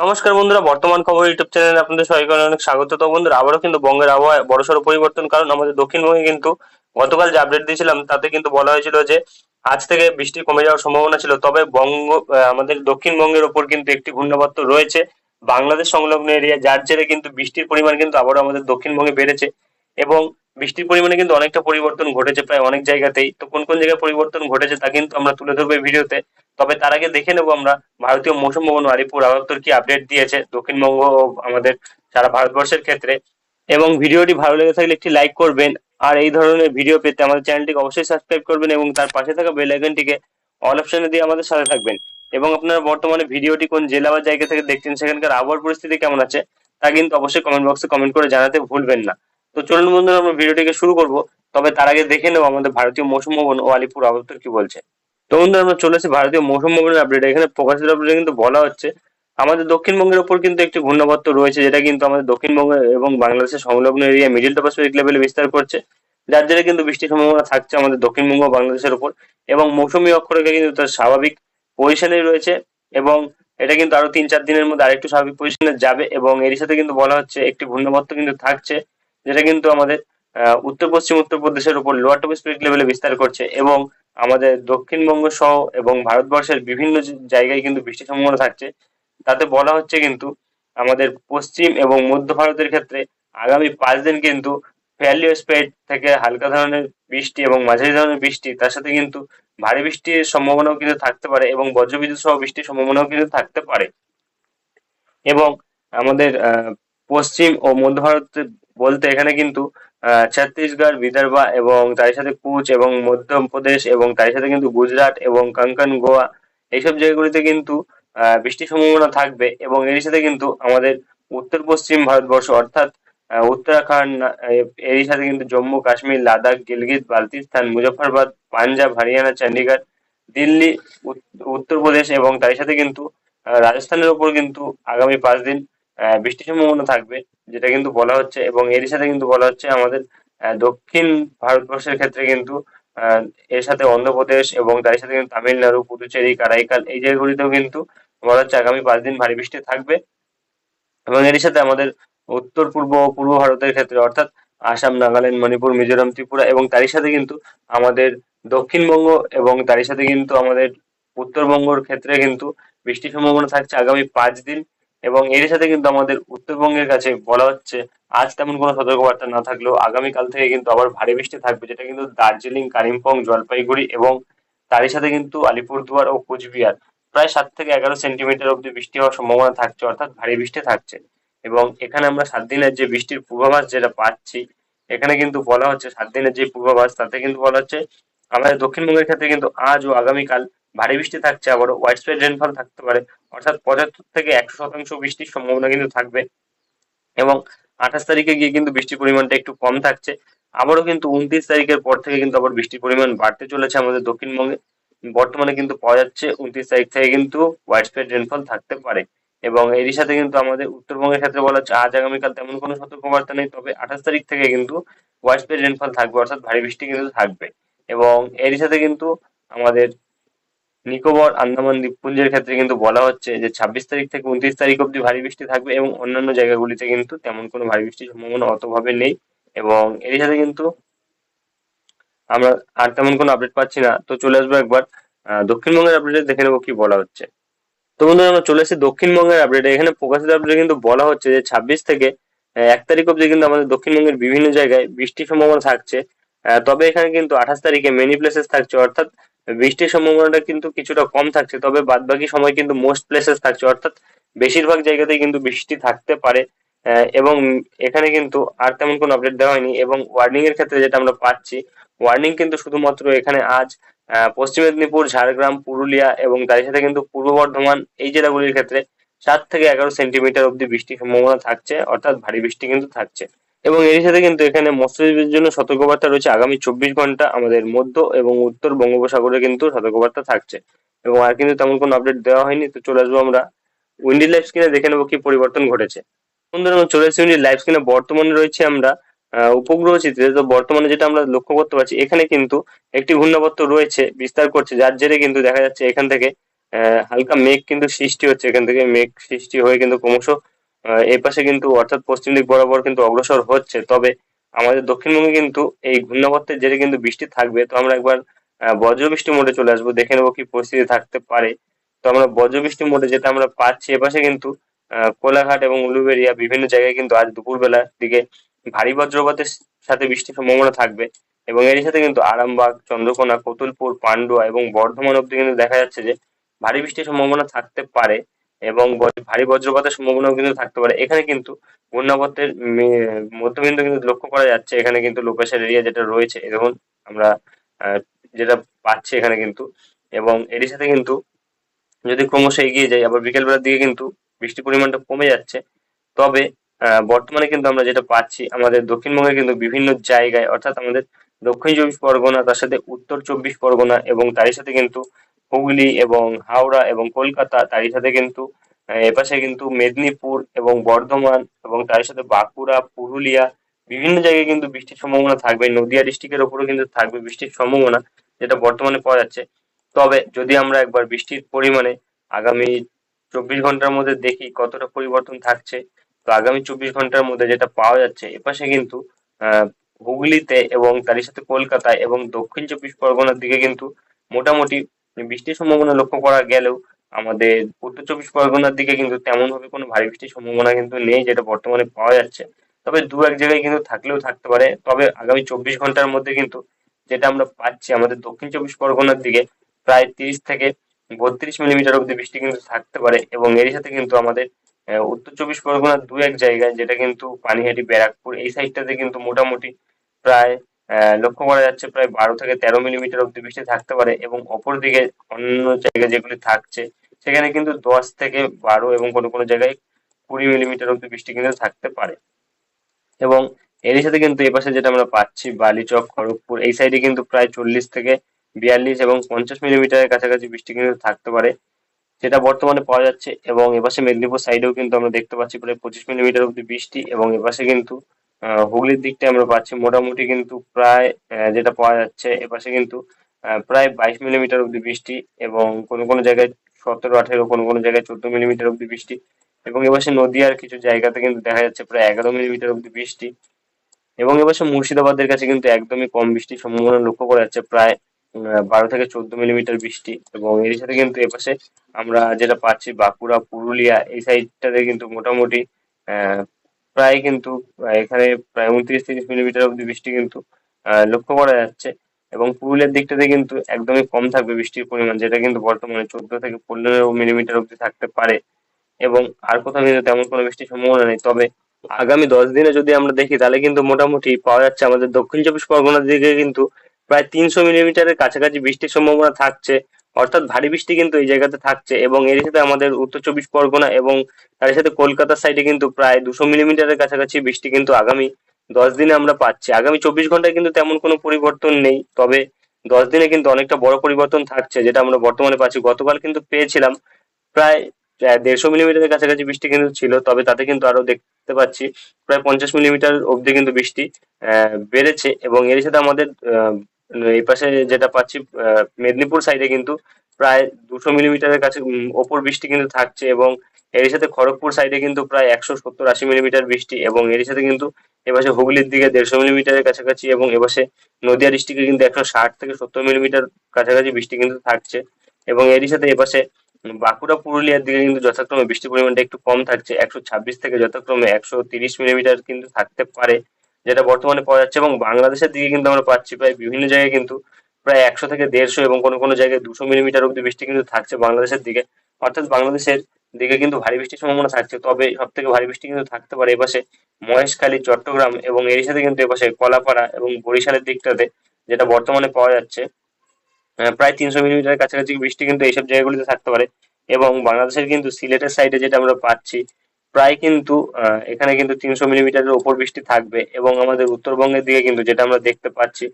নমস্কার বন্ধুরা, বর্তমান খবর ইউটিউব চ্যানেলে আপনাদের সবাইকে অনেক স্বাগত। তো বন্ধুরা, আবারও কিন্তু বঙ্গের আবহাওয়ায় বড়সড় পরিবর্তন, কারণ আমাদের দক্ষিণবঙ্গে কিন্তু গতকাল যে আপডেট দিয়েছিলাম, তাতে কিন্তু বলা হয়েছিল যে আজ থেকে বৃষ্টি কমে যাওয়ার সম্ভাবনা ছিল। তবে বঙ্গ আমাদের দক্ষিণবঙ্গের ওপর কিন্তু একটি ঘূর্ণাবর্ত রয়েছে। বাংলাদেশ সংলগ্ন এরিয়া যার জেরে কিন্তু বৃষ্টির পরিমাণ কিন্তু আবারও আমাদের দক্ষিণবঙ্গে বেড়েছে। এবং বৃষ্টির পরিমাণে কিন্তু অনেকটা পরিবর্তন ঘটেছে প্রায় অনেক জায়গাতেই। তো কোন কোন জায়গায় পরিবর্তন ঘটেছে তা কিন্তু আমরা তুলে ধরবো ভিডিওতে। তবে তার আগে দেখে নেব আমরা, ভারতীয় মৌসুম ভবন আলিপুর আবহাওয়া কি আপডেট দিয়েছে দক্ষিণবঙ্গ আমাদের সারা ভারতবর্ষের ক্ষেত্রে। এবং ভিডিওটি ভালো লেগে থাকলে একটি লাইক করবেন। আর এই ধরনের ভিডিও পেতে আমাদের চ্যানেলটিকে অবশ্যই সাবস্ক্রাইব করবেন এবং তার পাশে থাকা বেল আইকনটিকে অল অপশনে দিয়ে আমাদের সাথে থাকবেন। এবং আপনারা বর্তমানে ভিডিওটি কোন জেলা বা জায়গা থেকে দেখছেন, সেখানকার আবহাওয়ার পরিস্থিতি কেমন আছে, তা কিন্তু অবশ্যই কমেন্ট বক্সে কমেন্ট করে জানাতে ভুলবেন না। তো চলুন বন্ধুরা, আমরা ভিডিওটিকে শুরু করব। তবে তার আগে দেখে নেব আমাদের ভারতীয় মৌসুম ভবন ও আলিপুর আবহাওয়া কি বলছে। তো বন্ধুরা, আমরা চলে এসেছি ভারতীয় মৌসুম ভবনের আপডেট এখানে প্রকাশিত আপডেটে কিন্তু বলা হচ্ছে, আমাদের দক্ষিণবঙ্গের উপর কিন্তু একটি ঘূর্ণাবর্ত রয়েছে, যেটা কিন্তু আমাদের দক্ষিণবঙ্গ এবং বাংলাদেশের সংলগ্ন এরিয়া মিডিল টপোস্ফিরিক লেভেলে বিস্তার করছে। যার জেরে কিন্তু বৃষ্টির সম্ভাবনা থাকছে আমাদের দক্ষিণবঙ্গ বাংলাদেশের উপর এবং মৌসুমী অক্ষরেখা কিন্তু তার স্বাভাবিক পজিশনে রয়েছে এবং এটা কিন্তু আরও তিন চার দিনের মধ্যে আরেকটু স্বাভাবিক পজিশনে যাবে। এবং এর সাথে কিন্তু বলা হচ্ছে, একটি ঘূর্ণাবর্ত কিন্তু থাকছে। যেটা কিন্তু আমাদের উত্তর পশ্চিম উত্তরপ্রদেশের উপর লোয়ার টপোস্ফিরিক লেভেলে বিস্তার করছে এবং আমাদের দক্ষিণবঙ্গ সহ এবং ভারতবর্ষের বিভিন্ন জায়গায় কিন্তু বৃষ্টির সম্ভাবনা থাকছে। তাতে বলা হচ্ছে কিন্তু আমাদের পশ্চিম এবং মধ্য ভারতের ক্ষেত্রে আগামী পাঁচ দিন কিন্তু ফেয়ারলি স্প্রেড থেকে হালকা ধরনের বৃষ্টি এবং মাঝারি ধরনের বৃষ্টি, তার সাথে কিন্তু ভারী বৃষ্টির সম্ভাবনাও কিন্তু থাকতে পারে এবং বজ্রবিদ্যুৎ সহ বৃষ্টির সম্ভাবনাও কিন্তু থাকতে পারে। এবং আমাদের পশ্চিম ও মধ্য ভারত বলতে এখানে কিন্তু ছত্তিশগড়, বিদর্ভা এবং তার সাথে কুচ এবং মধ্যপ্রদেশ এবং তার সাথে কিন্তু গুজরাট এবং কঙ্কন, গোয়া এইসব জায়গাগুলিতে কিন্তু বৃষ্টির সম্ভাবনা থাকবে এবং এর সাথে কিন্তু আমাদের উত্তর পশ্চিম ভারতবর্ষ অর্থাৎ উত্তরাখণ্ড এরই সাথে কিন্তু জম্মু, কাশ্মীর, লাদাখ, গিলগিত বালতিস্তান মুজফ্ফরবাদ, পাঞ্জাব, হরিয়ানা, চণ্ডীগড়, দিল্লি, উত- উত্তরপ্রদেশ এবং তার সাথে কিন্তু রাজস্থানের উপর কিন্তু আগামী পাঁচ দিন বৃষ্টির সম্ভাবনা থাকবে, যেটা কিন্তু বলা হচ্ছে এবং এর সাথে কিন্তু বলা হচ্ছে আমাদের দক্ষিণ ভারতবর্ষের ক্ষেত্রে কিন্তু এর সাথে অন্ধ্রপ্রদেশ এবং তার সাথে কিন্তু তামিলনাড়ু, পুদুচেরি, কারাইকাল এই জায়গাগুলিতেও কিন্তু বলা হচ্ছে আগামী পাঁচ দিন ভারী বৃষ্টি থাকবে এবং এর সাথে আমাদের উত্তর, পূর্ব ও পূর্ব ভারতের ক্ষেত্রে অর্থাৎ আসাম, নাগাল্যান্ড, মণিপুর, মিজোরাম, ত্রিপুরা এবং তারই সাথে কিন্তু আমাদের দক্ষিণবঙ্গ এবং তারই সাথে কিন্তু আমাদের উত্তরবঙ্গের ক্ষেত্রে কিন্তু বৃষ্টির সম্ভাবনা থাকছে আগামী পাঁচ দিন। এবং এর সাথে কিন্তু আমাদের উত্তরবঙ্গের কাছে বলা হচ্ছে, আজ তেমন কোনো সতর্কবার্তা না থাকলেও আগামীকাল থেকে কিন্তু আবার ভারী বৃষ্টি থাকবে, যেটা কিন্তু দার্জিলিং, কালিম্পং, জলপাইগুড়ি এবং তারই সাথে কিন্তু আলিপুরদুয়ার ও কোচবিহার। প্রায় সাত থেকে এগারো সেন্টিমিটার অব্দি বৃষ্টি হওয়ার সম্ভাবনা থাকছে, অর্থাৎ ভারী বৃষ্টি থাকছে। এবং এখানে আমরা সাত দিনের যে বৃষ্টির পূর্বাভাস যেটা পাচ্ছি, এখানে কিন্তু বলা হচ্ছে সাত দিনের যে পূর্বাভাস, তাতে কিন্তু বলা হচ্ছে আমাদের দক্ষিণবঙ্গের ক্ষেত্রে কিন্তু আজ ও আগামীকাল ভারী বৃষ্টি থাকছে, আবারও ওয়াইড স্প্রেড রেনফল থাকতে পারে। অর্থাৎ পঁচাত্তর থেকে একশো শতাংশ বৃষ্টির সম্ভাবনা কিন্তু থাকবে। এবং আঠাশ তারিখে গিয়ে কিন্তু বৃষ্টির পরিমাণটা একটু কম থাকছে। আবারও কিন্তু উনত্রিশ তারিখের পর থেকে কিন্তু আবার বৃষ্টির পরিমাণ বাড়তে চলেছে আমাদের দক্ষিণবঙ্গে। বর্তমানে কিন্তু পাওয়া যাচ্ছে উনত্রিশ তারিখ থেকে কিন্তু ওয়াইড স্প্রেড রেনফল থাকতে পারে। এবং এরই সাথে কিন্তু আমাদের উত্তরবঙ্গের ক্ষেত্রে বলা হচ্ছে, আজ আগামীকাল তেমন কোনো সতর্কবার্তা নেই, তবে আঠাশ তারিখ থেকে কিন্তু ওয়াইড স্প্রেড রেনফল থাকবে, অর্থাৎ ভারী বৃষ্টি কিন্তু থাকবে। এবং এরই সাথে কিন্তু আমাদের নিকোবর, আন্দামান দ্বীপপুঞ্জের ক্ষেত্রে কিন্তু বলা হচ্ছে যে ছাব্বিশ তারিখ থেকে উনত্রিশ তারিখ অব্দি ভারী বৃষ্টি থাকবে এবং অন্যান্য জায়গাগুলিতে কিন্তু তেমন কোনো ভারী বৃষ্টির সম্ভাবনা অতভাবে নেই এবং এর সাথে কিন্তু আমরা আর তেমন কোনো আপডেট পাচ্ছি না। তো চলে আসব একবার দক্ষিণবঙ্গের আপডেটে দেখে নেব কি বলা হচ্ছে। তো বন্ধুরা, আমরা চলে এসেছি দক্ষিণবঙ্গের আপডেটে এখানে প্রকাশিত আপডেটে কিন্তু বলা হচ্ছে যে ছাব্বিশ থেকে এক তারিখ অব্দি কিন্তু আমাদের দক্ষিণবঙ্গের বিভিন্ন জায়গায় বৃষ্টির সম্ভাবনা থাকছে। তবে এখানে কিন্তু আঠাশ তারিখে মেনি প্লেসেস থাকছে, অর্থাৎ বৃষ্টির সম্ভাবনাটা কিন্তু কিছুটা কম থাকছে, তবে বাদবাকি সময় কিন্তু মোস্ট প্লেসেস থাকছে, অর্থাৎ বেশিরভাগ জায়গাতেই কিন্তু বৃষ্টি থাকতে পারে এবং এখানে কিন্তু আর তেমন কোনো আপডেট দেওয়া হয়নি, এবং ওয়ার্নিং এর ক্ষেত্রে যেটা আমরা পাচ্ছি ওয়ার্নিং কিন্তু শুধুমাত্র এখানে আজ পশ্চিম মেদিনীপুর, ঝাড়গ্রাম, পুরুলিয়া এবং তার সাথে কিন্তু পূর্ব বর্ধমান, এই জেলাগুলির ক্ষেত্রে সাত থেকে এগারো সেন্টিমিটার অব্দি বৃষ্টির সম্ভাবনা থাকছে, অর্থাৎ ভারী বৃষ্টি কিন্তু থাকছে। এবং এর সাথে কিন্তু এখানে মৎস্যজীবীদের জন্য সতর্কবার্তা রয়েছে আগামী চব্বিশ ঘণ্টা আমাদের মধ্য এবং উত্তর বঙ্গোপসাগরে কিন্তু সতর্কবার্তা থাকছে। এবং আর কিন্তু তেমন কোনো আপডেট দেওয়া হয়নি। তো চলে আসব আমরা উইন্ডি লাইফ স্ক্রিনে দেখে নেব কি পরিবর্তন ঘটেছে। চলে এসেছি উইন্ডি লাইফ স্ক্রিনে বর্তমানে রয়েছে আমরা উপগ্রহ চিত্রে। তো বর্তমানে যেটা আমরা লক্ষ্য করতে পারছি, এখানে কিন্তু একটি ঘূর্ণাবর্ত রয়েছে, বিস্তার করছে, যার জেরে কিন্তু দেখা যাচ্ছে এখান থেকে হালকা মেঘ কিন্তু সৃষ্টি হচ্ছে। এখান থেকে মেঘ সৃষ্টি হয়ে কিন্তু ক্রমশ এই পাশে কিন্তু অর্থাৎ পশ্চিম দিক বরাবর কিন্তু অগ্রসর হচ্ছে। তবে আমাদের দক্ষিণবঙ্গে কিন্তু এই ঘূর্ণাবর্তের জেরে কিন্তু বৃষ্টি থাকবে। তো আমরা একবার বজ্রবৃষ্টি মোডে চলে আসব, দেখে নেব কি পরিস্থিতি থাকতে পারে। তো আমরা বজ্রবৃষ্টি মোডে যেটা আমরা পাচ্ছি এপাশে কিন্তু কোলাঘাট এবং উলুবেড়িয়া বিভিন্ন জায়গায় কিন্তু আজ দুপুরবেলার দিকে ভারী বজ্রপাতের সাথে বৃষ্টির সম্ভাবনা থাকবে। এবং এর সাথে কিন্তু আরামবাগ, চন্দ্রকোনা, কতুলপুর, পান্ডুয়া এবং বর্ধমান অব্দি কিন্তু দেখা যাচ্ছে যে ভারী বৃষ্টির সম্ভাবনা থাকতে পারে। এবং ভারী বজ্রপাতের সম্ভাবনাও কিন্তু থাকতে পারে। এখানে কিন্তু ঘূর্ণাবর্তের মধ্যবিন্দু কিন্তু লক্ষ্য করা যাচ্ছে। এখানে কিন্তু লো এরিয়া যেটা রয়েছে দেখুন আমরা যেটা পাচ্ছি এখানে কিন্তু। এবং এর সাথে কিন্তু যদি ক্রমশ এগিয়ে যাই, আবার বিকেলবেলার দিকে কিন্তু বৃষ্টির পরিমাণটা কমে যাচ্ছে। তবে বর্তমানে কিন্তু আমরা যেটা পাচ্ছি, আমাদের দক্ষিণবঙ্গের কিন্তু বিভিন্ন জায়গায়, অর্থাৎ আমাদের দক্ষিণ চব্বিশ পরগনা, তার সাথে উত্তর চব্বিশ পরগনা এবং তারই সাথে কিন্তু হুগলি এবং হাওড়া এবং কলকাতা, তারই সাথে কিন্তু এপাশে কিন্তু মেদিনীপুর এবং বর্ধমান এবং তার সাথে বাঁকুড়া, পুরুলিয়া, বিভিন্ন জায়গায় কিন্তু বৃষ্টির সম্ভাবনা থাকবে। নদিয়া ডিস্ট্রিক্টের ওপরও কিন্তু থাকবে বৃষ্টির সম্ভাবনা, যেটা বর্তমানে পাওয়া যাচ্ছে। তবে যদি আমরা একবার বৃষ্টির পরিমাণে আগামী চব্বিশ ঘণ্টার মধ্যে দেখি কতটা পরিবর্তন থাকছে, তো আগামী চব্বিশ ঘণ্টার মধ্যে যেটা পাওয়া যাচ্ছে, এপাশে কিন্তু হুগলিতে এবং তারই সাথে কলকাতায় এবং দক্ষিণ চব্বিশ পরগনার দিকে কিন্তু মোটামুটি বৃষ্টির সম্ভাবনা লক্ষ্য করা গেলেও আমাদের উত্তর চব্বিশ পরগনার দিকে কিন্তু তেমন ভাবে কোনো ভারী বৃষ্টির সম্ভাবনা কিন্তু নেই, যেটা বর্তমানে পাওয়া যাচ্ছে। তবে দু এক জায়গায় কিন্তু থাকলেও থাকতে পারে। তবে আগামী চব্বিশ ঘণ্টার মধ্যে কিন্তু যেটা আমরা পাচ্ছি, আমাদের দক্ষিণ চব্বিশ পরগনার দিকে প্রায় তিরিশ থেকে বত্রিশ মিলিমিটার অব্দি বৃষ্টি কিন্তু থাকতে পারে এবং এর সাথে কিন্তু আমাদের উত্তর চব্বিশ পরগনার দু এক জায়গায় যেটা কিন্তু পানিহাটি, ব্যারাকপুর এই সাইডটাতে কিন্তু মোটামুটি প্রায় লক্ষ্য করা যাচ্ছে প্রায় বারো থেকে তেরো মিলিমিটার অব্দি বৃষ্টি থাকতে পারে এবং অপরদিকে অন্য জায়গায় যেগুলি থাকছে, সেখানে কিন্তু দশ থেকে বারো এবং কোনো কোনো জায়গায় কুড়ি মিলিমিটার অব্দি বৃষ্টি কিন্তু থাকতে পারে। এবং এরই সাথে কিন্তু এপাশে যেটা আমরা পাচ্ছি বালিচক খড়গপুর, এই সাইডে কিন্তু প্রায় চল্লিশ থেকে বিয়াল্লিশ এবং পঞ্চাশ মিলিমিটারের কাছাকাছি বৃষ্টি কিন্তু থাকতে পারে, যেটা বর্তমানে পাওয়া যাচ্ছে। এবং এপাশে মেদিনীপুর সাইডেও কিন্তু আমরা দেখতে পাচ্ছি প্রায় পঁচিশ মিলিমিটার অব্দি বৃষ্টি এবং এপাশে কিন্তু হুগলির দিকটা আমরা পাচ্ছি। মোটামুটি কিন্তু প্রায় যেটা পাওয়া যাচ্ছে এপাশে কিন্তু প্রায় বাইশ মিলিমিটার অব্দি বৃষ্টি এবং কোনো কোনো জায়গায় সতেরো, আঠেরো, কোনো কোনো জায়গায় চোদ্দ মিলিমিটার অব্দি বৃষ্টি এবং এপাশে নদীয়ার কিছু জায়গাতে কিন্তু দেখা যাচ্ছে প্রায় এগারো মিলিমিটার অব্দি বৃষ্টি এবং এবছর মুর্শিদাবাদের কাছে কিন্তু একদমই কম বৃষ্টির সম্ভাবনা লক্ষ্য করা যাচ্ছে, প্রায় বারো থেকে চোদ্দ মিলিমিটার বৃষ্টি এবং এর সাথে কিন্তু এপাশে আমরা যেটা পাচ্ছি বাঁকুড়া, পুরুলিয়া, এই সাইডটাতে কিন্তু মোটামুটি প্রায় কিন্তু এখানে প্রায় উনত্রিশ তিরিশ মিলিমিটার অব্দি বৃষ্টি কিন্তু লক্ষ্য করা যাচ্ছে। এবং পুরুলিয়ার দিকটাতে কিন্তু একদমই কম থাকবে বৃষ্টির পরিমাণ, যেটা কিন্তু বর্তমানে চোদ্দ থেকে পনেরো মিলিমিটার অব্দি থাকতে পারে। এবং আর কোথাও কিন্তু তেমন কোনো বৃষ্টির সম্ভাবনা নেই। তবে আগামী দশ দিনে যদি আমরা দেখি, তাহলে কিন্তু মোটামুটি পাওয়া যাচ্ছে আমাদের দক্ষিণ চব্বিশ পরগনার দিকে কিন্তু প্রায় তিনশো মিলিমিটারের কাছাকাছি বৃষ্টির সম্ভাবনা থাকছে। অর্থাৎ ভারী বৃষ্টি কিন্তু এই জায়গাতে থাকছে এবং এর সাথে আমাদের উত্তর চব্বিশ পরগনা এবং তার সাথে কলকাতার সাইডে কিন্তু প্রায় দুশো মিলিমিটারের কাছাকাছি বৃষ্টি কিন্তু আগামী দশ দিনে আমরা পাচ্ছি। আগামী চব্বিশ ঘন্টায় কিন্তু তেমন কোনো পরিবর্তন নেই, তবে দশ দিনে কিন্তু অনেকটা বড় পরিবর্তন থাকছে, যেটা আমরা বর্তমানে পাচ্ছি। গতকাল কিন্তু পেয়েছিলাম প্রায় দেড়শো মিলিমিটারের কাছাকাছি বৃষ্টি কিন্তু ছিল, তবে তাতে কিন্তু আরও দেখতে পাচ্ছি প্রায় পঞ্চাশ মিলিমিটার অব্দি কিন্তু বৃষ্টি বেড়েছে এবং এর সাথে আমাদের এই পাশে যেটা পাচ্ছি মেদিনীপুর সাইডে কিন্তু প্রায় দুশো মিলিমিটারের কাছে ওপর বৃষ্টি কিন্তু থাকছে এবং এর সাথে খড়গপুর সাইডে কিন্তু প্রায় একশো সত্তর আশি মিলিমিটার বৃষ্টি এবং এর সাথে কিন্তু এপাশে হুগলির দিকে দেড়শো মিলিমিটারের কাছাকাছি এবং এপাশে নদিয়া ডিস্ট্রিক্টে কিন্তু একশো ষাট থেকে সত্তর মিলিমিটার কাছাকাছি বৃষ্টি কিন্তু থাকছে এবং এরই সাথে এপাশে বাঁকুড়া পুরুলিয়ার দিকে কিন্তু যথাক্রমে বৃষ্টির পরিমাণটা একটু কম থাকছে, একশো ছাব্বিশ থেকে যথাক্রমে একশো তিরিশ মিলিমিটার কিন্তু থাকতে পারে। যেটা বর্তমানে পাওয়া যাচ্ছে এবং বাংলাদেশের দিকে কিন্তু আমরা পাচ্ছি প্রায় বিভিন্ন জায়গায় কিন্তু প্রায় একশো থেকে দেড়শো এবং কোনো কোনো জায়গায় দুশো মিলিমিটার অব্দি বৃষ্টি কিন্তু থাকছে বাংলাদেশের দিকে। অর্থাৎ বাংলাদেশের দিকে কিন্তু ভারী বৃষ্টির সম্ভাবনা থাকছে। তবে সব থেকে ভারী বৃষ্টি কিন্তু থাকতে পারে এপাশে মহেশখালী, চট্টগ্রাম এবং এর সাথে কিন্তু এপাশে কলাপাড়া এবং বরিশালের দিকটাতে যেটা বর্তমানে পাওয়া যাচ্ছে। প্রায় তিনশো মিলিমিটারের কাছাকাছি বৃষ্টি কিন্তু এইসব জায়গাগুলিতে থাকতে পারে এবং বাংলাদেশের কিন্তু সিলেটের সাইডে যেটা আমরা পাচ্ছি প্রায় কিন্তু এখানে কিন্তু তিনশো মিলিমিটারের ওপর বৃষ্টি থাকবে এবং আমাদের উত্তরবঙ্গের দিকে কিন্তু যেটা আমরা দেখতে পাচ্ছি,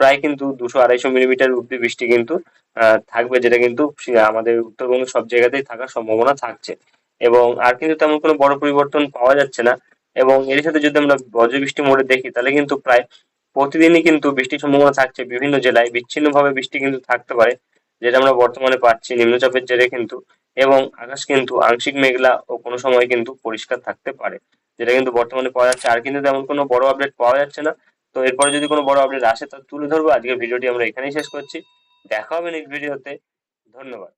প্রায় কিন্তু দুশো আড়াইশো মিলিমিটার অব্দি বৃষ্টি কিন্তু থাকবে যেটা কিন্তু আমাদের উত্তরবঙ্গের সব জায়গাতেই থাকার সম্ভাবনা থাকছে। এবং আর কিন্তু তেমন কোনো বড় পরিবর্তন পাওয়া যাচ্ছে না এবং এর সাথে যদি আমরা বজ্রবৃষ্টি মোড়ে দেখি, তাহলে কিন্তু প্রায় প্রতিদিনই কিন্তু বৃষ্টির সম্ভাবনা থাকছে বিভিন্ন জেলায়। বিচ্ছিন্নভাবে বৃষ্টি কিন্তু থাকতে পারে। যেটা আমরা বর্তমানে পাচ্ছি নিম্নচাপের জেরে কিন্তু, এবং আকাশ কিন্তু আংশিক মেঘলা ও কোনো সময় কিন্তু পরিষ্কার থাকতে পারে। যেটা কিন্তু বর্তমানে পাওয়া যাচ্ছে। আর কিন্তু তেমন কোনো বড় আপডেট পাওয়া যাচ্ছে না। তো এরপরে যদি কোনো বড় আপডেট আসে, তা তুলে ধরবো। আজকের ভিডিওটি আমরা এখানেই শেষ করছি। দেখা হবে নেক্সট ভিডিওতে ধন্যবাদ।